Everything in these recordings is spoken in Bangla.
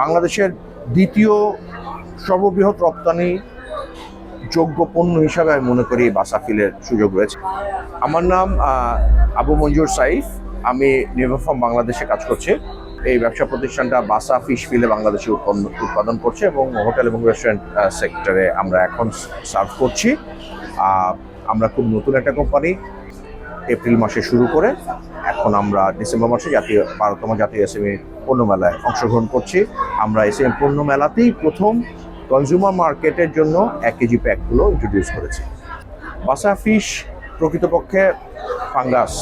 বাংলাদেশের দ্বিতীয় সর্ববৃহৎ রপ্তানি যোগ্য পণ্য হিসাবে আমি মনে করি বাসাফিলের সুযোগ রয়েছে। আমার নাম আবু মঞ্জুর সাইফ। আমি নির্বাফার্ম বাংলাদেশে কাজ করছি। এই ব্যবসা প্রতিষ্ঠানটা বাসা ফিশ ফিলে বাংলাদেশে উৎপাদন করছে এবং হোটেল এবং রেস্টুরেন্ট সেক্টরে আমরা এখন সার্ভ করছি। আমরা খুব নতুন একটা কোম্পানি এপ্রিল মাসে শুরু করে এখন আমরা ডিসেম্বর মাসে জাতীয়, বারোতম জাতীয় এসএমই পণ্য মেলায় অংশগ্রহণ করছি। আমরা এসএমই পণ্য মেলাতেই প্রথম কনজিউমার মার্কেটের জন্য এক কেজি প্যাকগুলো ইন্ট্রোডিউস করেছি। বাসা ফিশ প্রকৃতপক্ষে ফাঙ্গাস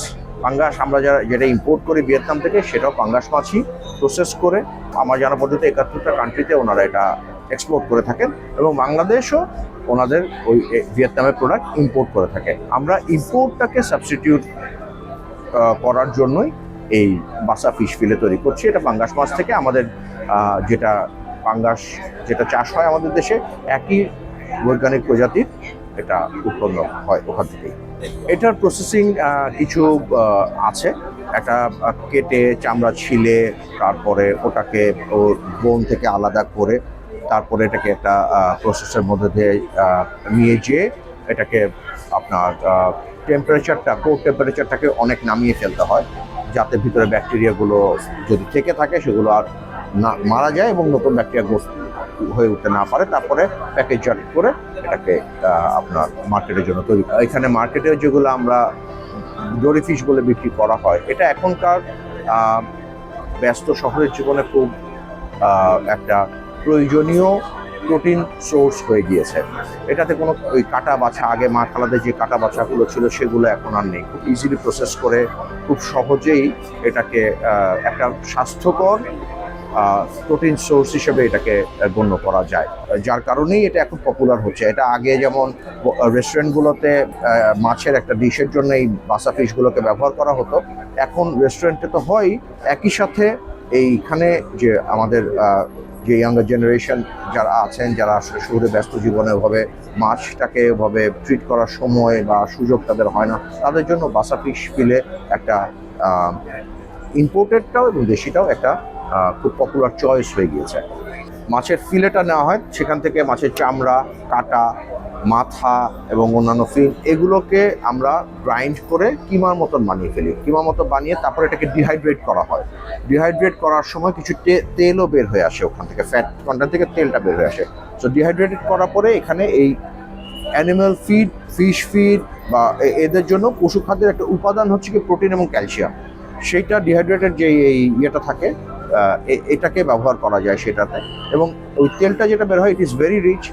পাঙ্গাস আমরা যারা, যেটা ইম্পোর্ট করি ভিয়েতনাম থেকে, সেটাও পাঙ্গাস মাছই প্রসেস করে আমার জানা পদ্ধতি একাত্তরটা কান্ট্রিতে ওনারা এটা এক্সপোর্ট করে থাকেন এবং বাংলাদেশও ওনাদের ওই ভিয়েতনামের প্রোডাক্ট ইম্পোর্ট করে থাকে। আমরা ইম্পোর্টটাকে সাবস্টিটিউট করার জন্যই এই বাসা ফিশ ফিলে তৈরি করছি। এটা পাঙ্গাস মাছ থেকে আমাদের যেটা পাঙ্গাস, যেটা চাষ হয় আমাদের দেশে, একই বৈজ্ঞানিক প্রজাতির এটা উৎপন্ন হয় ওখান থেকেই। এটার প্রসেসিং কিছু আছে। একটা কেটে, চামড়া ছিলে, তারপরে ওটাকে ওর বোন থেকে আলাদা করে, তারপরে এটাকে একটা প্রসেসের মধ্যে দিয়ে নিয়ে যেয়ে এটাকে আপনার টেম্পারেচারটা কোর টেম্পারেচারটাকে অনেক নামিয়ে ফেলতে হয়, যাতে ভিতরে ব্যাকটেরিয়াগুলো যদি থেকে থাকে, সেগুলো আর না, মারা যায় এবং নতুন ব্যাকটেরিয়া গ্রোথ হয়ে উঠতে না পারে তারপরে প্যাকেজজাত করে এটাকে আপনার মার্কেটের জন্য তৈরি। এখানে মার্কেটে যেগুলো আমরা ডোরি ফিশ বলে বিক্রি করা হয়, এটা এখনকার ব্যস্ত শহরের জীবনে খুব একটা প্রয়োজনীয় প্রোটিন সোর্স হয়ে গিয়েছে। এটাতে কোনো ওই কাটা বাছা, আগে মা খালাদের যে কাটা বাছাগুলো ছিল সেগুলো এখন আর নেই। খুব ইজিলি প্রসেস করে খুব সহজেই এটাকে একটা স্বাস্থ্যকর প্রোটিন সোর্স হিসেবে এটাকে গণ্য করা যায়। যার কারণেই এটা এখন পপুলার হচ্ছে। এটা আগে যেমন রেস্টুরেন্টগুলোতে মাছের একটা ডিশের জন্য এই বাসা ফিশগুলোকে ব্যবহার করা হতো। এখন রেস্টুরেন্টে তো হয়, একই সাথে এইখানে যে আমাদের যে ইয়াঙ্গার জেনারেশন যারা আছেন, যারা আসলে শহরে ব্যস্ত জীবনে ওভাবে মাছটাকে ওভাবে ট্রিট করার সময় বা সুযোগ তাদের হয় না, তাদের জন্য বাসা ফিশ ফিলে একটা ইম্পোর্টেডটাও এবং দেশিটাও একটা খুব পপুলার চয়েস হয়ে গিয়েছে। মাছের ফিলেটা নেওয়া হয়, সেখান থেকে মাছের চামড়া, কাটা মাথা এবং অন্যান্য ফিন এগুলোকে আমরা গ্রাইন্ড করে কিমার মতন বানিয়ে ফেলি। কিমার মতো বানিয়ে তারপরে এটাকে ডিহাইড্রেট করা হয়। ডিহাইড্রেট করার সময় কিছু তেলও বের হয়ে আসে ওখান থেকে ফ্যাট কন্টেন্ট থেকে তেলটা বের হয়ে আসে। সো ডিহাইড্রেটেড করার পরে এখানে এই অ্যানিম্যাল ফিড ফিশ ফিড বা এদের জন্য পশু খাদ্যের একটা উপাদান হচ্ছে কি প্রোটিন এবং ক্যালসিয়াম সেইটা ডিহাইড্রেটেড যে এই ইয়েটা থাকে এটাকে ব্যবহার করা যায় সেটাতে। এবং ওই তেলটা যেটা বের হয় it is very rich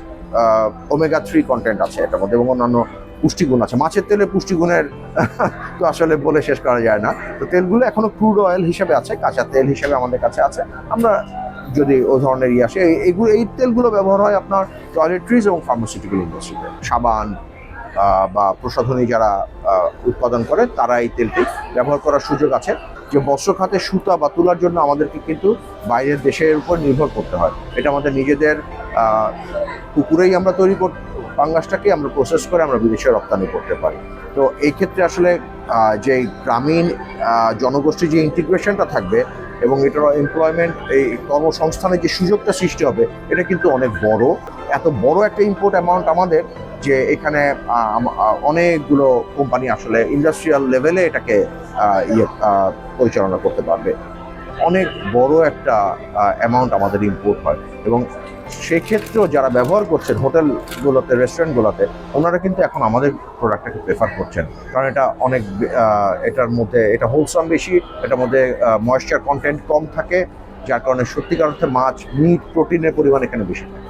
omega three content আছে এটার মধ্যে এবং অন্যান্য পুষ্টিগুণ আছে। মাছের তেলে পুষ্টিগুণের, তো আসলে বলে শেষ করা যায় না। তো তেলগুলো এখনও ক্রুড অয়েল হিসেবে আছে, কাঁচা তেল হিসেবে আমাদের কাছে আছে। আমরা যদি ও ধরনের ইয়ে আসে, এই- এইগুলো এই তেলগুলো ব্যবহার হয় আপনার টয়লেট্রিজ এবং ফার্মাসিউটিক্যাল ইন্ডাস্ট্রিতে সাবান বা প্রসাধনী যারা উৎপাদন করে, তারা এই তেলটি ব্যবহার করার সুযোগ আছে। যে বস্ত্র খাতে সুতা বা তুলার জন্য আমাদেরকে কিন্তু বাইরের দেশের উপর নির্ভর করতে হয়। এটা আমাদের নিজেদের পুকুরেই আমরা তৈরি কর পাঙ্গাসটাকে আমরা প্রসেস করে আমরা বিদেশে রপ্তানি করতে পারি। তো এই ক্ষেত্রে আসলে যে গ্রামীণ জনগোষ্ঠীর যে ইন্টিগ্রেশনটা থাকবে এবং এটার এমপ্লয়মেন্ট এই কর্মসংস্থানের যে সুযোগটা সৃষ্টি হবে, এটা কিন্তু অনেক বড়। এত বড় একটা ইম্পোর্ট অ্যামাউন্ট আমাদের যে এখানে অনেকগুলো কোম্পানি আসলে ইন্ডাস্ট্রিয়াল লেভেলে এটাকে ইয়ে পরিচালনা করতে পারবে। অনেক বড় একটা অ্যামাউন্ট আমাদের ইম্পোর্ট হয়। এবং সেক্ষেত্রেও যারা ব্যবহার করছেন হোটেলগুলোতে রেস্টুরেন্টগুলোতে ওনারা কিন্তু এখন আমাদের প্রোডাক্টটাকে প্রেফার করছেন। কারণ এটা অনেক এটার মধ্যে, এটা হোলসাম বেশি, এটার মধ্যে ময়েশ্চার কন্টেন্ট কম থাকে, যার কারণে সত্যিকার অর্থে মাছ মিট প্রোটিনের পরিমাণ এখানে বেশি থাকে।